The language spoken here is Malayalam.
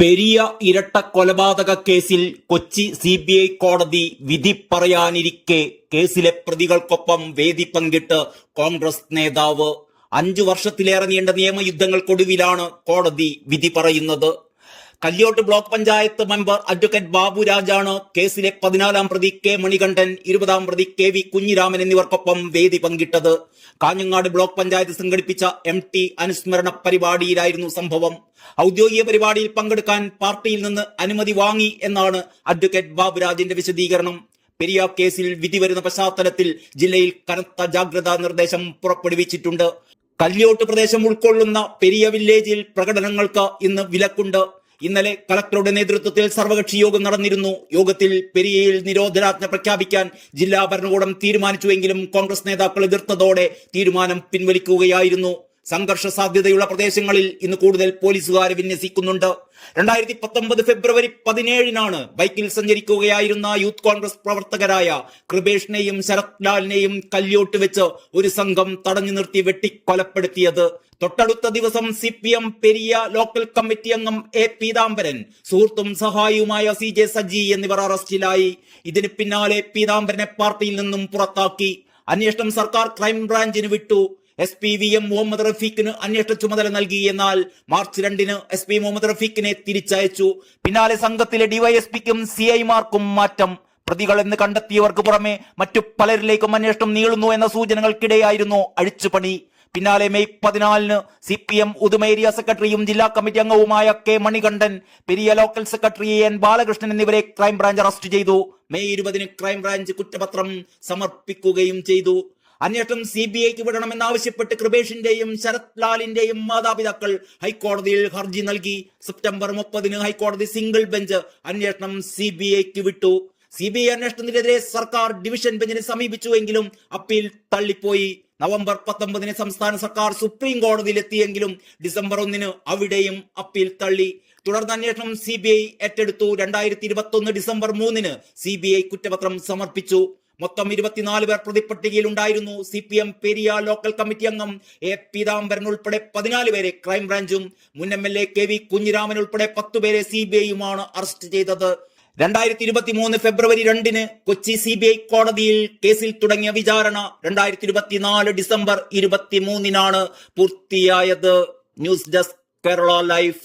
പെരിയ ഇരട്ട കൊലപാതക കേസിൽ കൊച്ചി സി ബി ഐ കോടതി വിധി പറയാനിരിക്കെ കേസിലെ പ്രതികൾക്കൊപ്പം വേദി പങ്കിട്ട് കോൺഗ്രസ് നേതാവ്. അഞ്ചു വർഷത്തിലേറെ നീണ്ട നിയമയുദ്ധങ്ങൾക്കൊടുവിലാണ് കോടതി വിധി പറയുന്നത്. Kalyot block panchayat member advocate Babu രാജാണ് കേസിലെ പതിനാലാം പ്രതി കെ മണികണ്ഠൻ ഇരുപതാം പ്രതി കെ വി കുഞ്ഞിരാമൻ എന്നിവർക്കൊപ്പം വേദി പങ്കിട്ടത്. കാഞ്ഞങ്ങാട് ബ്ലോക്ക് പഞ്ചായത്ത് സംഘടിപ്പിച്ച എം ടി അനുസ്മരണ പരിപാടിയിലായിരുന്നു സംഭവം. ഔദ്യോഗിക പരിപാടിയിൽ പങ്കെടുക്കാൻ പാർട്ടിയിൽ നിന്ന് അനുമതി വാങ്ങി എന്നാണ് അഡ്വക്കേറ്റ് ബാബുരാജിന്റെ വിശദീകരണം. പെരിയ കേസിൽ വിധി വരുന്ന പശ്ചാത്തലത്തിൽ ജില്ലയിൽ കനത്ത ജാഗ്രതാ നിർദ്ദേശം പുറപ്പെടുവിച്ചിട്ടുണ്ട്. കല്യോട്ട് പ്രദേശം ഉൾക്കൊള്ളുന്ന പെരിയ വില്ലേജിൽ പ്രകടനങ്ങൾക്ക് ഇന്ന് വിലക്കുണ്ട്. ഇന്നലെ കളക്ടറുടെ നേതൃത്വത്തിൽ സർവകക്ഷി യോഗം നടന്നിരുന്നു. യോഗത്തിൽ പെരിയയിൽ നിരോധനാജ്ഞ പ്രഖ്യാപിക്കാൻ ജില്ലാ ഭരണകൂടം തീരുമാനിച്ചുവെങ്കിലും കോൺഗ്രസ് നേതാക്കൾ എതിർത്തതോടെ തീരുമാനം പിൻവലിക്കുകയായിരുന്നു. സംഘർഷ സാധ്യതയുള്ള പ്രദേശങ്ങളിൽ ഇന്ന് കൂടുതൽ പോലീസുകാരെ വിന്യസിക്കുന്നുണ്ട്. രണ്ടായിരത്തി പത്തൊമ്പത് ഫെബ്രുവരി പതിനേഴിനാണ് ബൈക്കിൽ സഞ്ചരിക്കുകയായിരുന്ന യൂത്ത് കോൺഗ്രസ് പ്രവർത്തകരായ കൃപേഷിനെയും ശരത് ലാലിനെയും കല്യോട്ട് വെച്ച് ഒരു സംഘം തടഞ്ഞു നിർത്തി വെട്ടിക്കൊലപ്പെടുത്തിയത്. തൊട്ടടുത്ത ദിവസം C P M Periya local committee അംഗം എ പീതാംബരൻ സുഹൃത്തും സഹായിയുമായ സി ജെ സജി എന്നിവർ അറസ്റ്റിലായി. ഇതിന് പിന്നാലെ പീതാംബരനെ പാർട്ടിയിൽ നിന്നും പുറത്താക്കി. അന്വേഷണം സർക്കാർ ക്രൈംബ്രാഞ്ചിന് വിട്ടു. S P V M Muhammad റഫീഖിന് അന്വേഷണ ചുമതല നൽകി എന്നാൽ മാർച്ച് രണ്ടിന് എസ് പി മുഹമ്മദ് റഫീഖിനെ തിരിച്ചയച്ചു. പിന്നാലെ സംഘത്തിലെ ഡിവൈഎസ്പിക്കും സി മാർക്കും മാറ്റം. പ്രതികൾ എന്ന് കണ്ടെത്തിയവർക്ക് പുറമെ മറ്റു പലരിലേക്കും അന്വേഷണം നീളുന്നു എന്ന സൂചനകൾക്കിടെയായിരുന്നു അഴിച്ചുപണി. പിന്നാലെ മെയ് പതിനാലിന് C P M Uduma area സെക്രട്ടറിയും ജില്ലാ കമ്മിറ്റി അംഗവുമായ K Manikandan Periya local secretary N Balakrishnan എന്നിവരെ ക്രൈംബ്രാഞ്ച് അറസ്റ്റ് ചെയ്തു. മെയ് ഇരുപതിന് ക്രൈംബ്രാഞ്ച് കുറ്റപത്രം സമർപ്പിക്കുകയും ചെയ്തു. അന്വേഷണം സി ബി ഐക്ക് വിടണമെന്നാവശ്യപ്പെട്ട് കൃപേഷിന്റെയും ശരത് ലാലിന്റെയും മാതാപിതാക്കൾ ഹൈക്കോടതിയിൽ ഹർജി നൽകി. സെപ്റ്റംബർ മുപ്പതിന് ഹൈക്കോടതി സിംഗിൾ ബെഞ്ച് അന്വേഷണം സി ബി ഐക്ക് വിട്ടു. സി ബി ഐ അന്വേഷണത്തിനെതിരെ സർക്കാർ ഡിവിഷൻ ബെഞ്ചിനെ സമീപിച്ചുവെങ്കിലും അപ്പീൽ തള്ളിപ്പോയി. നവംബർ പത്തൊമ്പതിന് സംസ്ഥാന സർക്കാർ സുപ്രീം കോടതിയിൽ എത്തിയെങ്കിലും ഡിസംബർ ഒന്നിന് അവിടെയും അപ്പീൽ തള്ളി. തുടർന്ന് അന്വേഷണം സി ബി ഐ ഏറ്റെടുത്തു. രണ്ടായിരത്തി ഇരുപത്തി ഒന്ന് ഡിസംബർ മൂന്നിന് സി ബി ഐ കുറ്റപത്രം സമർപ്പിച്ചു. മൊത്തം ഇരുപത്തിനാല് പേർ പ്രതിപ്പട്ടികയിൽ ഉണ്ടായിരുന്നു C P M Periya local committee അംഗം എ പീതാംബരൻ ഉൾപ്പെടെ പതിനാല് പേരെ ക്രൈംബ്രാഞ്ചും മുൻ M L A K V Kunhiraman ഉൾപ്പെടെ പത്തുപേരെ സി ബി ഐയുമാണ് അറസ്റ്റ് ചെയ്തത്. രണ്ടായിരത്തി ഇരുപത്തി മൂന്ന് ഫെബ്രുവരി രണ്ടിന് കൊച്ചി സി ബി ഐ കോടതിയിൽ കേസിൽ തുടങ്ങിയ വിചാരണ രണ്ടായിരത്തി ഇരുപത്തിനാല് ഡിസംബർ ഇരുപത്തി മൂന്നിനാണ് പൂർത്തിയായത്. News desk Kerala life.